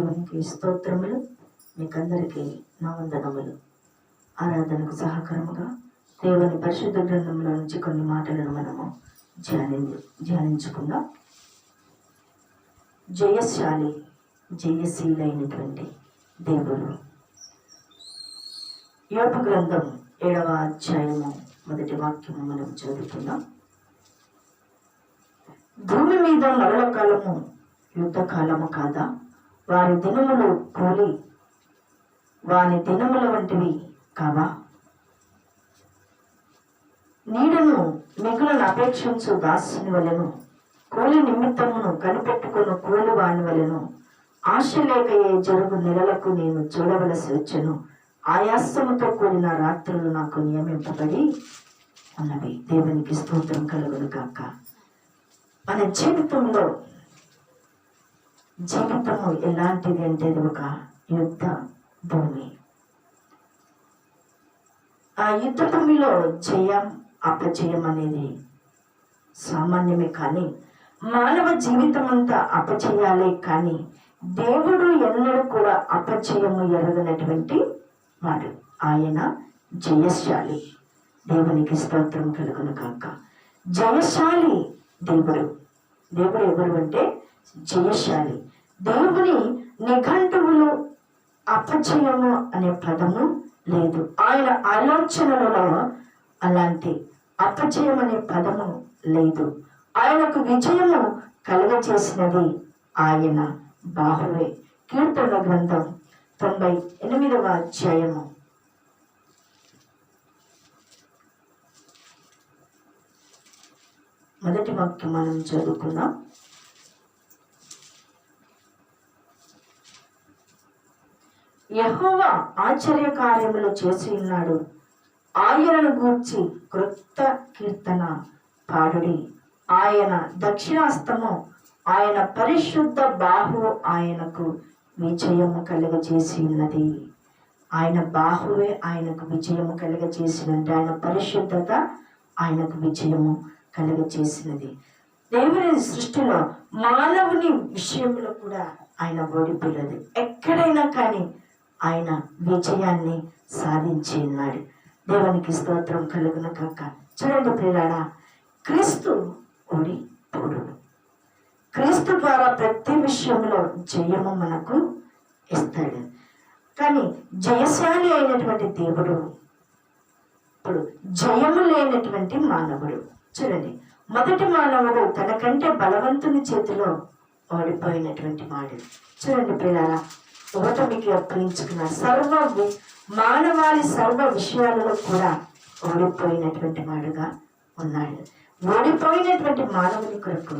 దేవునికి స్తోత్రములు మీకందరికీ నా వందనములు. ఆరాధనకు సహకారముగా దేవుని పరిశుద్ధ గ్రంథంలో నుంచి కొన్ని మాటలను మనము ధ్యాని ధ్యానించుకుందాం. జయశాలి జయశీలైనటువంటి దేవుడు. యోగ గ్రంథం ఏడవ అధ్యాయము మొదటి వాక్యము మనం చదువుకుందాం. భూమి మీద మరల కాలము యుద్ధ కాలము కాదా? వారి దినములు కూలి వాని దినముల వంటివి కావా? నీడను మిగులను అపేక్షించు దాసుని వలెను కూలి నిమిత్తమును కనిపెట్టుకుని కూలి వాని వలెను ఆశ లేకయే జరుగు నెలలకు నేను చూడవలసి వచ్చను. ఆయాసముతో కూడిన రాత్రులు నాకు నియమింపబడి ఉన్నవి. దేవునికి స్తోత్రం కలుగును కాక మన జీవితంలో జీవితము ఎలాంటిది అంటే ఒక యుద్ధ భూమి. ఆ యుద్ధ భూమిలో జయం అపజయం అనేది సామాన్యమే కానీ మానవ జీవితం అంతా అపజయాలే కానీ దేవుడు ఎన్నడూ కూడా అపజయము ఎరగనటువంటి వాడు. ఆయన జయశాలి. దేవునికి స్తోత్రం కలుగును కాక జయశాలి దేవుడు. దేవుడు ఎవరు అంటే జయశాలి దేవుని నిఘంటువులు అపజయము అనే పదము లేదు. ఆయన ఆలోచనలలో అలాంటి అపజయం అనే పదము లేదు. ఆయనకు విజయము కలుగజేసినది ఆయన బాహువే. కీర్తన గ్రంథం తొంభై ఎనిమిదవ అధ్యాయము. మొదటి వాక్యం మనం చదువుకున్నాం యహోవా ఆశ్చర్య కార్యములు చేసి ఉన్నాడు. ఆయనను గూర్చి క్రొత్త కీర్తన పాడుడి. ఆయన దక్షిణాస్తము ఆయన పరిశుద్ధ బాహు ఆయనకు విజయము కలుగజేసి ఉన్నది. ఆయన బాహువే ఆయనకు విజయము కలుగజేసినట్టు ఆయన పరిశుద్ధత ఆయనకు విజయము కలుగజేసినది. దేవుని సృష్టిలో మానవుని విషయంలో కూడా ఆయన ఓడిపోలేదు ఎక్కడైనా కానీ ఆయన విజయాన్ని సాధించి ఉన్నాడు. దేవునికి స్తోత్రం కలుగున కాక. చూడండి పిల్లడా క్రీస్తు ఓడిపోడు. క్రీస్తు ద్వారా ప్రతి విషయంలో జయము మనకు ఇస్తాడు. కానీ జయశాలి అయినటువంటి దేవుడు ఇప్పుడు జయము లేనటువంటి మానవుడు. చూడండి మొదటి మానవుడు తనకంటే బలవంతుని చేతిలో ఓడిపోయినటువంటి వాడు. చూడండి పిల్లల ఓటమికి అప్పగించుకున్న సర్వ మానవాళి సర్వ విషయాలలో కూడా ఓడిపోయినటువంటి వాడుగా ఉన్నాడు. ఓడిపోయినటువంటి మానవుని కొరకు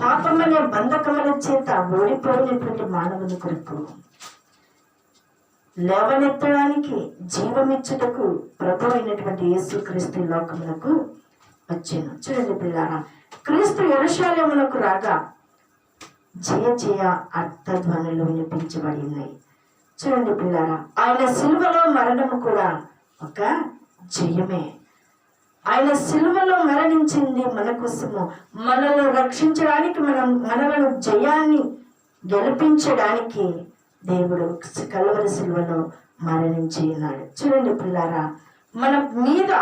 పాపమనే బంధకముల చేత ఓడిపోయినటువంటి మానవుని కొరకు లేవనెత్తడానికి జీవమిచ్చుటకు ప్రభు అయినటువంటి యేసు క్రీస్తు లోకములకు వచ్చాను. చూడండి పిల్లారా క్రీస్తు ఎరుశాలమునకు రాగా జయ జయ అర్థధ్వనులు వినిపించబడి ఉన్నాయి చూడండి పిల్లారా ఆయన సిలువలో మరణము కూడా ఒక జయమే. ఆయన సిలువలో మరణించింది మన కోసము. మనల్ని రక్షించడానికి మనం మనలను జయాన్ని గెలిపించడానికి దేవుడు కలవరి సిలువలో మరణించి ఉన్నాడు. చూడండి పిల్లారా మన మీద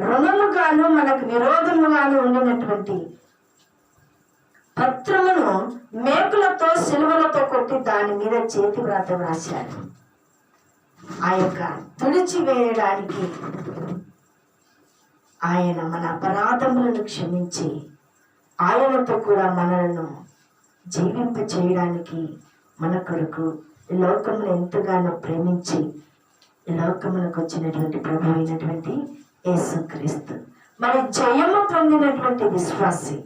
రుణముగాను మనకు విరోధముగాను ఉండినటువంటి పత్రమును మేకులతో సిలువలతో కొట్టి దాని మీద చేతి వ్రాతం వ్రాశాడు ఆ యొక్క తుడిచివేయడానికి ఆయన మన అపరాధములను క్షమించి ఆయనతో కూడా మనలను జీవింప చేయడానికి మన కొరకు లోకమును ఎంతగానో ప్రేమించి లోకములకు వచ్చినటువంటి ప్రభు అయినటువంటి యేసుక్రీస్తు. మరి జయము పొందినటువంటి విశ్వాసి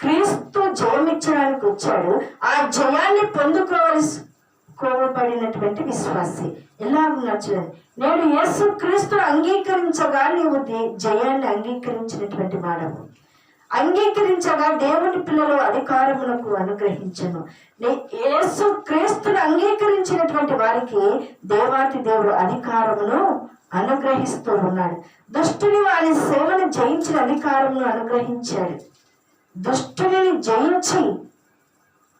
క్రీస్తు జయమిచ్చడానికి వచ్చాడు ఆ జయాన్ని పొందుకోవలసి కోవబడినటువంటి విశ్వాసి. ఎలా నచ్చలేదు. నేను యేసు క్రీస్తు అంగీకరించగా నీవు జయాన్ని అంగీకరించినటువంటి వాడవు. అంగీకరించగా దేవుని పిల్లలు అధికారములకు అనుగ్రహించను. నే- యేసు క్రీస్తును అంగీకరించినటువంటి వారికి దేవాతి దేవుడు అధికారమును అనుగ్రహిస్తూ ఉన్నాడు. దుష్టుని వారి సేవను జయించిన అధికారమును అనుగ్రహించాడు. దుష్టుని జయించి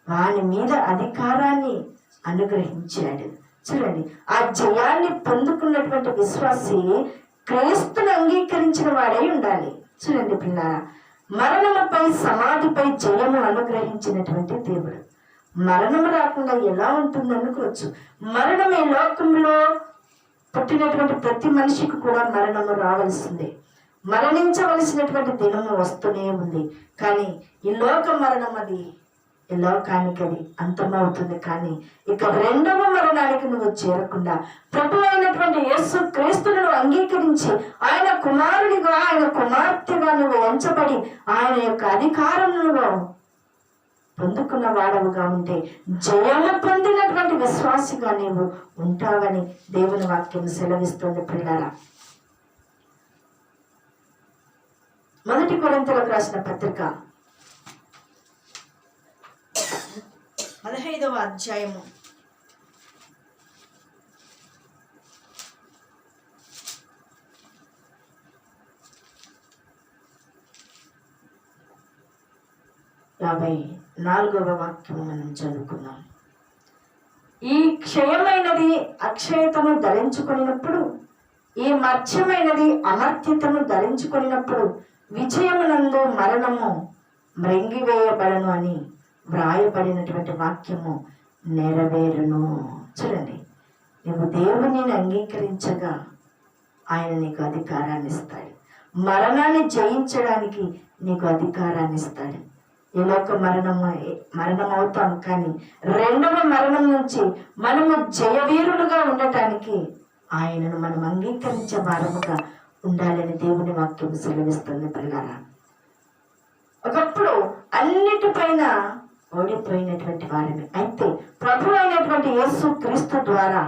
వాని మీద అధికారాన్ని అనుగ్రహించాడు. చూడండి ఆ జయాన్ని పొందుకున్నటువంటి విశ్వాసి క్రీస్తును అంగీకరించిన వాడై ఉండాలి. చూడండి పిల్లారా మరణముపై సమాధిపై జయము అనుగ్రహించినటువంటి దేవుడు. మరణము రాకుండా ఎలా ఉంటుంది అనుకోవచ్చు. మరణం ఈ లోకంలో పుట్టినటువంటి ప్రతి మనిషికి కూడా మరణము రావాల్సిందే. మరణించవలసినటువంటి దినము వస్తూనే ఉంది. కానీ ఈ లోక మరణం అది ఈ లోకానికి అది అంతమవుతుంది. కానీ ఇక రెండవ మరణానికి నువ్వు చేరకుండా ప్రభు అయినటువంటి యేసు క్రీస్తును అంగీకరించి ఆయన కుమారుడిగా ఆయన కుమార్తెగా నువ్వు ఎంచబడి ఆయన యొక్క అధికారం నువ్వు పొందుకున్న వాడవుగా ఉంటే జయము పొందినటువంటి విశ్వాసిగా నీవు ఉంటావని దేవుని వాక్యం సెలవిస్తుంది పిల్లరా. మొదటి కొరింతలకు రాసిన పత్రిక. పదహైదవ అధ్యాయము. యాభై నాలుగవ వాక్యము మనం చదువుకున్నాం ఈ క్షయమైనది అక్షయతను ధరించుకున్నప్పుడు ఈ మర్చ్యమైనది అమర్త్యతను ధరించుకున్నప్పుడు విజయమునందు మరణము మ్రింగివేయబడను అని వ్రాయబడినటువంటి వాక్యము నెరవేరును. చూడండి నువ్వు దేవుని అంగీకరించగా ఆయన నీకు అధికారాన్ని ఇస్తాడు. మరణాన్ని జయించడానికి నీకు అధికారాన్ని ఇస్తాడు. ఎలా లోక మరణం మరణం అవుతాం కానీ రెండవ మరణం నుంచి మనము జయవీరులుగా ఉండటానికి ఆయనను మనం అంగీకరించే వారముగా ఉండాలని దేవుని వాక్యం సెలవిస్తుంది పిల్లరా ఒకప్పుడు అన్నిటిపైన ఓడిపోయినటువంటి వారిని అయితే ప్రభు అయినటువంటి యేసు క్రీస్తు ద్వారా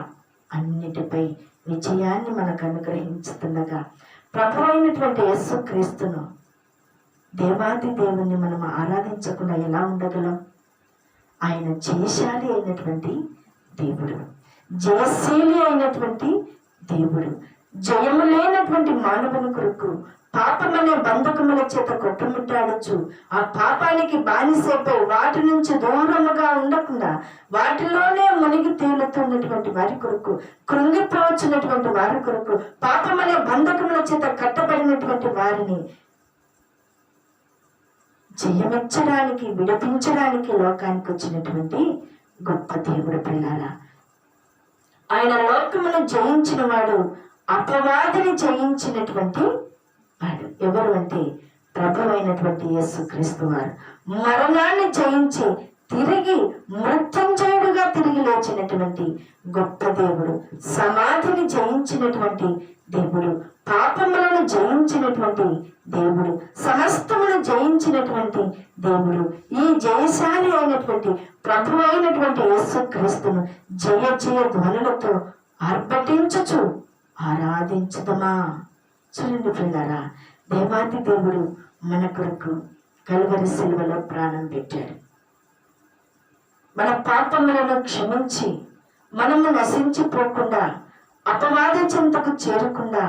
అన్నిటిపై విజయాన్ని మనకు అనుగ్రహించుతుండగా ప్రభు అయినటువంటి యేసు క్రీస్తును దేవాది దేవుణ్ణి మనం ఆరాధించకుండా ఎలా ఉండగలం? ఆయన జయశాలి అయినటువంటి దేవుడు జయశీలి అయినటువంటి దేవుడు జయము లేనటువంటి మానవుని కొరకు పాపమనే బంధకముల చేత కొట్టుమిట్టాడచ్చు. ఆ పాపానికి బానిసైపోయి వాటి నుంచి దూరముగా ఉండకుండా వాటిలోనే మునిగి తేలుతున్నటువంటి వారి కొరకు కృంగిపోవచ్చినటువంటి వారి కొరకు పాపమనే బంధకముల చేత కట్టబడినటువంటి వారిని జయమెచ్చడానికి విడిపించడానికి లోకానికి వచ్చినటువంటి గొప్ప దేవుడు పిల్లారా ఆయన లోకమును జయించిన వాడు అపవాదిని జయించినటువంటి వాడు. ఎవరు అంటే ప్రభు అయినటువంటి యేసు క్రీస్తు వారు. మరణాన్ని జయించి తిరిగి మృత్యుంజయుడుగా తిరిగి లేచినటువంటి గొప్ప దేవుడు. సమాధిని జయించినటువంటి దేవుడు. పాపములను జయించినటువంటి దేవుడు. సమస్తమును జయించినటువంటి దేవుడు. ఈ జయశాలి అయినటువంటి ప్రభు అయినటువంటి యేసు క్రీస్తును జయ జయ ధ్వనులతో ఆర్భటించచ్చు ఆరాధించుదమా? చూడండి పిల్లరా దేవాది దేవుడు మన కొరకు కలువరి శిలువలో ప్రాణం పెట్టాడు. మన పాపములను క్షమించి మనము నశించిపోకుండా అపవాద చింతకు చేరకుండా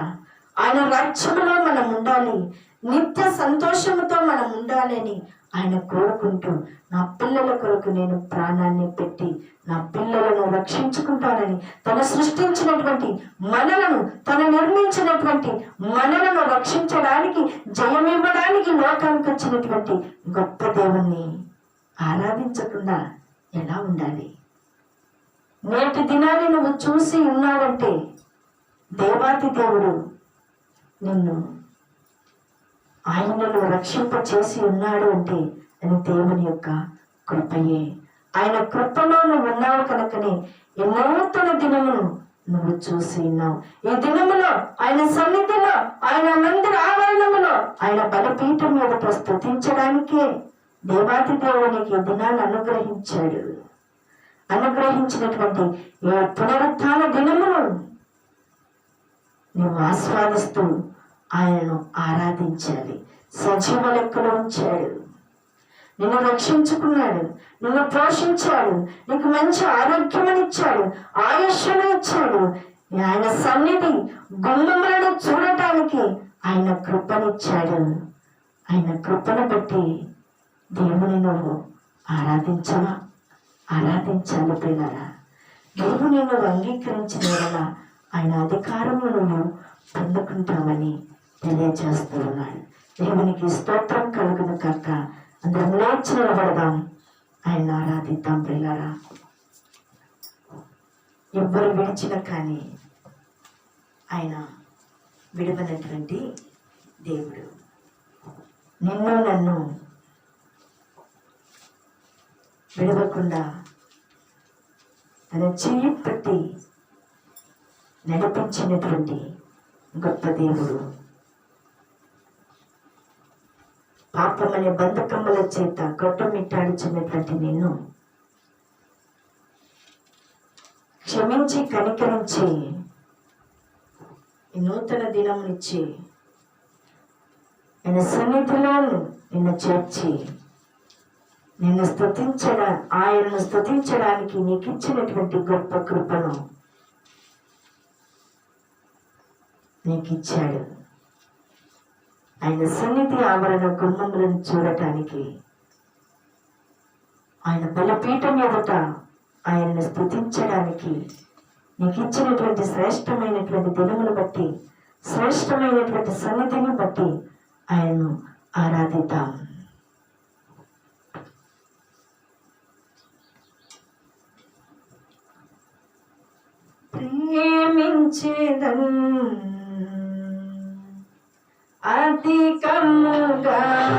ఆయన రాజ్యంలో మనం ఉండాలి నిత్య సంతోషంతో మనం ఉండాలని ఆయన కోరుకుంటూ నా పిల్లల కొరకు నేను ప్రాణాన్ని పెట్టి నా పిల్లలను రక్షించుకుంటానని తన సృష్టించినటువంటి మనలను తను నిర్మించినటువంటి మనలను రక్షించడానికి జయమివ్వడానికి లోకానికి వచ్చినటువంటి గొప్ప దేవుణ్ణి ఆరాధించకుండా ఎలా ఉండాలి? నేటి దినాన్ని నువ్వు చూసి ఉన్నావంటే దేవాతి దేవుడు నిన్ను ఆయనలో రక్షింప చేసి ఉన్నాడు అంటే అది దేవుని యొక్క కృపయే. ఆయన కృపలో నువ్వు ఉన్నావు కనుకనే ఎన్నో తన దినమును నువ్వు చూసి ఉన్నావు. ఈ దినములో ఆయన సన్నిధిలో ఆయన మందిర ఆవరణములో ఆయన బలపీఠం మీద ప్రస్తుతించడానికే దేవాతి దేవునికి దినాన్ని అనుగ్రహించాడు. అనుగ్రహించినటువంటి ఈ పునరుత్థాన దినమును నువ్వు ఆస్వాదిస్తూ ఆయనను ఆరాధించాలి. సజీవ లెక్కలో ఉంచాడు. నిన్ను రక్షించుకున్నాడు. నిన్ను పోషించాడు. నీకు మంచి ఆరోగ్యమనిచ్చాడు. ఆయుష్ను ఇచ్చాడు. ఆయన సన్నిధి గుమ్మములను చూడటానికి ఆయన కృపనిచ్చాడు. ఆయన కృపను బట్టి దేవుని నువ్వు ఆరాధించవా? ఆరాధించాలి పిల్లరా దేవుని నువ్వు అంగీకరించిన ఆయన అధికారములను నువ్వు పొందుకుంటామని తెలియజేస్తూ ఉన్నాడు దేవునికి స్తోత్రం కలుగును కాక అందరం లేచి నిలబడదాం ఆయన ఆరాధిద్దాం పిల్లరా ఎవ్వరు విడిచిన కానీ ఆయన విడవనటువంటి దేవుడు. నిన్ను నన్ను విడవకుండా తన చెయ్యి పట్టి నడిపించినటువంటి గొప్ప దేవుడు. పాపమనే బంధకముల చేత కొట్టమిట్టాడుచున్నటువంటి నిన్ను. క్షమించి కనికరించి నూతన దినమునిచ్చి ఆయన సన్నిధిలో నిన్ను చేర్చి నిన్ను స్తుతించడా ఆయనను స్థుతించడానికి నీకు ఇచ్చినటువంటి గొప్ప కృపను నీకు ఇచ్చాడు ఆయన సన్నిధి ఆవరణ గుమ్మములను చూడటానికి ఆయన బలపీఠం ఎదుట ఆయనను స్థుతించడానికి నీకు ఇచ్చినటువంటి శ్రేష్టమైనటువంటి దినములు బట్టి శ్రేష్టమైనటువంటి సన్నిధిని బట్టి ఆయనను ఆరాధిద్దాం. ప్రేమించేదం arti kamu kan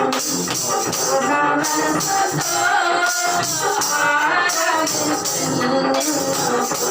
Thank you.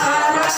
I'm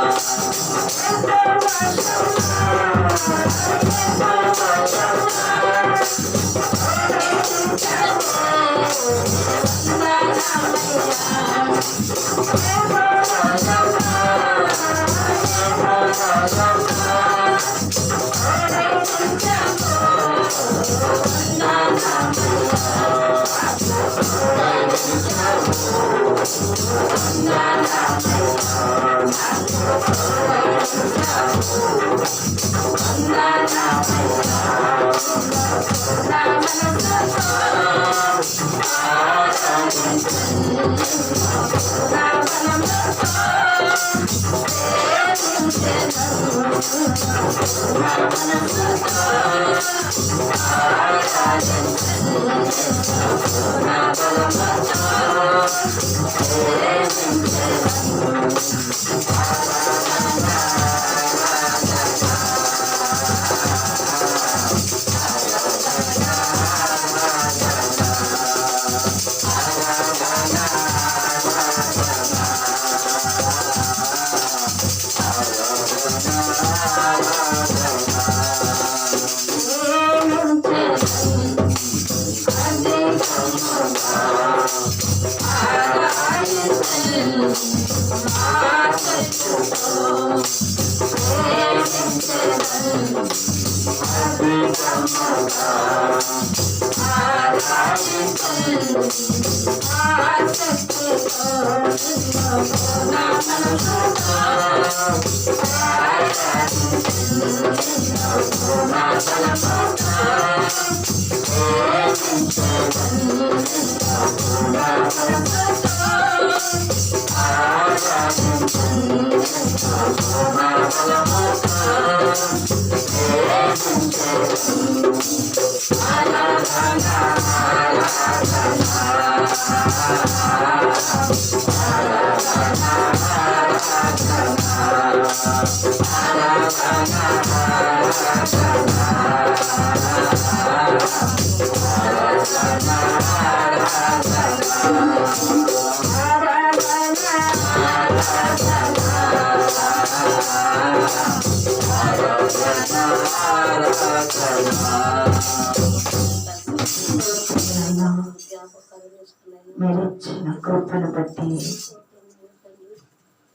Nah, nah. I'm మీరు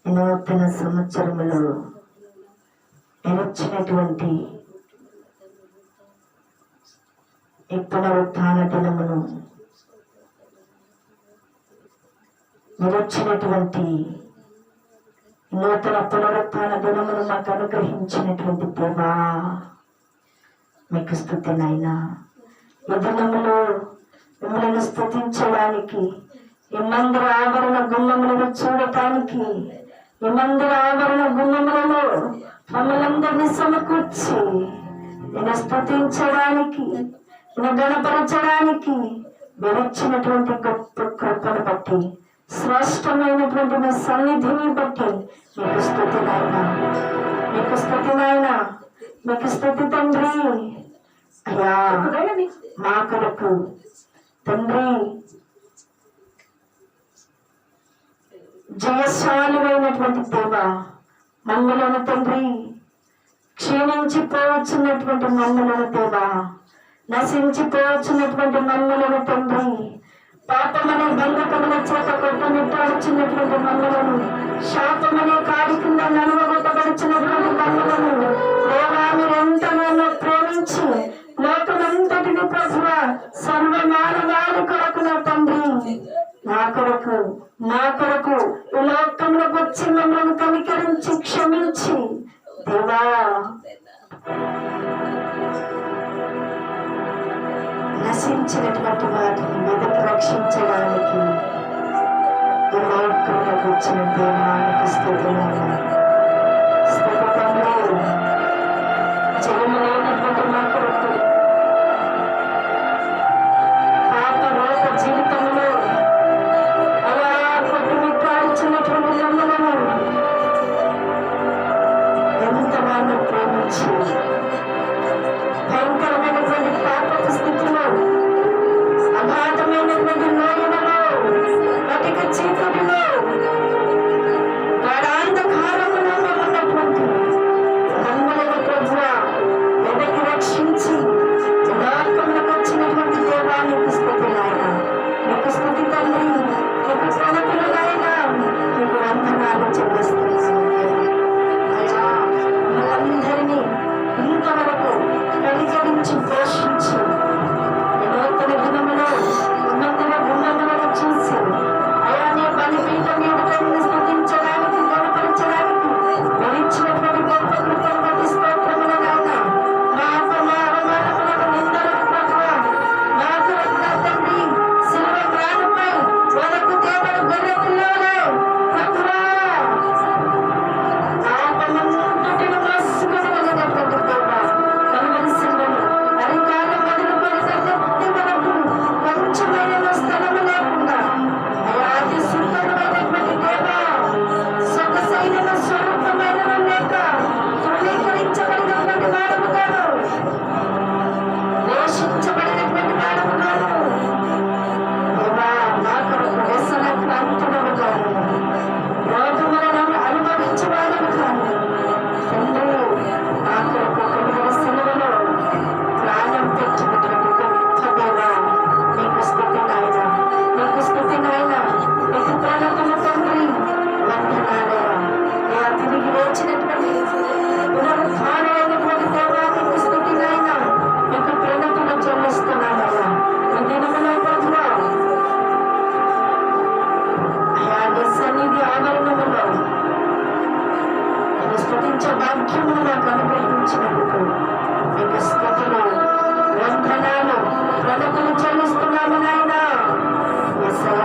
నూతన సంవత్సరములో నిలిచినటువంటి ఇచ్చినటువంటి ఈ పునరుత్థాన దినమును నిలిచినటువంటి నూతన పునరుత్థాన దినమును మాకు అనుగ్రహించినటువంటి దేవా మీకు స్థుతి నాయనా. ఈ దినములో మిమ్మల్ని స్థుతించడానికి ఈ మందిర ఆవరణ గుమ్మములను చూడటానికి ఈ మందిర ఆవరణ గుమ్మములలో సమకూర్చి నేను స్థుతించడానికి నేను గణపరచడానికి మెరిచినటువంటి గొప్ప కృపను బట్టి శ్రేష్టమైనటువంటి మీ సన్నిధిని బట్టి మీకు స్థుతి నాయన. మీకు స్థుతి నాయన. మీకు స్థుతి తండ్రి. అయ్యా మా కొరకు తండ్రి జయశాలువైనటువంటి దేవ మమ్మలను తండ్రి క్షీణించిపోవచ్చున్నటువంటి మమ్మలను దేవ నశించిపోవచ్చున్నటువంటి మమ్మలను తండ్రి పాపమనే బంధకముల చేత కొట్టుమిట్టాడుచున్నటువంటి మమ్మలను శాపమనే కాడి కింద నలువగొట్టబడుచున్నటువంటి మమ్మలను దేవా మీరెంతగానో ప్రేమించి లోకమంతటిని ప్రభువ సర్వ కొరకు నా తండ్రి. నా కొరకు నా కొరకు ఈ వచ్చి మమ్మల్ని కనికరించి క్షమించి. దేవా. నశించినటువంటి వాటిని మొదట రక్షించడానికి ఈ లోకంలోకి వచ్చిన దేవా.